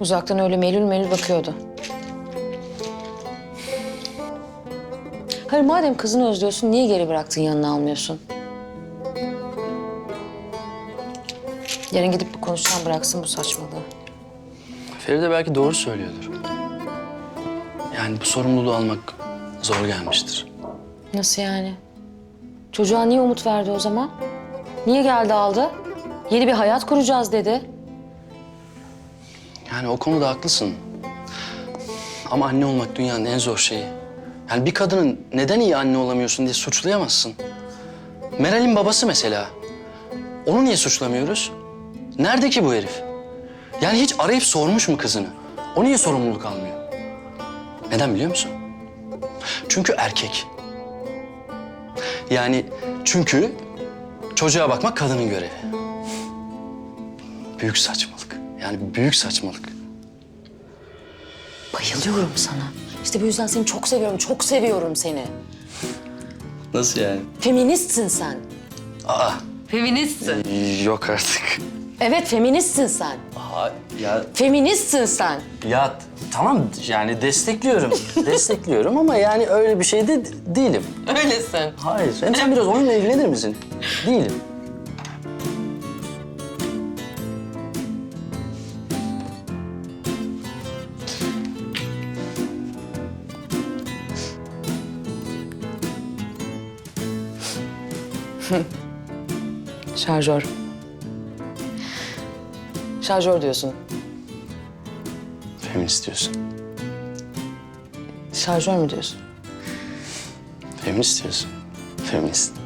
Uzaktan öyle melül melül bakıyordu. Hayır madem kızını özlüyorsun niye geri bıraktın yanına almıyorsun? Yarın gidip bir konuşacağım bıraksın bu saçmalığı. Feride belki doğru söylüyordur. Yani bu sorumluluğu almak zor gelmiştir. Nasıl yani? Çocuğa niye umut verdi o zaman? Niye geldi aldı? Yeni bir hayat kuracağız dedi. Yani o konuda haklısın. Ama anne olmak dünyanın en zor şeyi. Yani bir kadının neden iyi anne olamıyorsun diye suçlayamazsın. Meral'in babası mesela. Onu niye suçlamıyoruz? Nerede ki bu herif? Yani hiç arayıp sormuş mu kızını? O niye sorumluluk almıyor? Neden biliyor musun? Çünkü erkek. Yani çünkü çocuğa bakmak kadının görevi. Büyük saçmalık. Yani büyük saçmalık. Bayılıyorum sana. İşte bu yüzden seni çok seviyorum, çok seviyorum seni. Nasıl yani? Feministsin sen. Aa, Feministsin. yok artık. Evet, feministsin sen. Aa, ya Feministsin sen. ya tamam yani destekliyorum. destekliyorum ama yani öyle bir şey de değilim. Öylesin. Hayır. Hem sen biraz oyunla ilgilenir misin? Değilim. Şarjör. Şarjör diyorsun. Feminist diyorsun. Şarjör mü diyorsun? Feminist diyorsun. Feminist.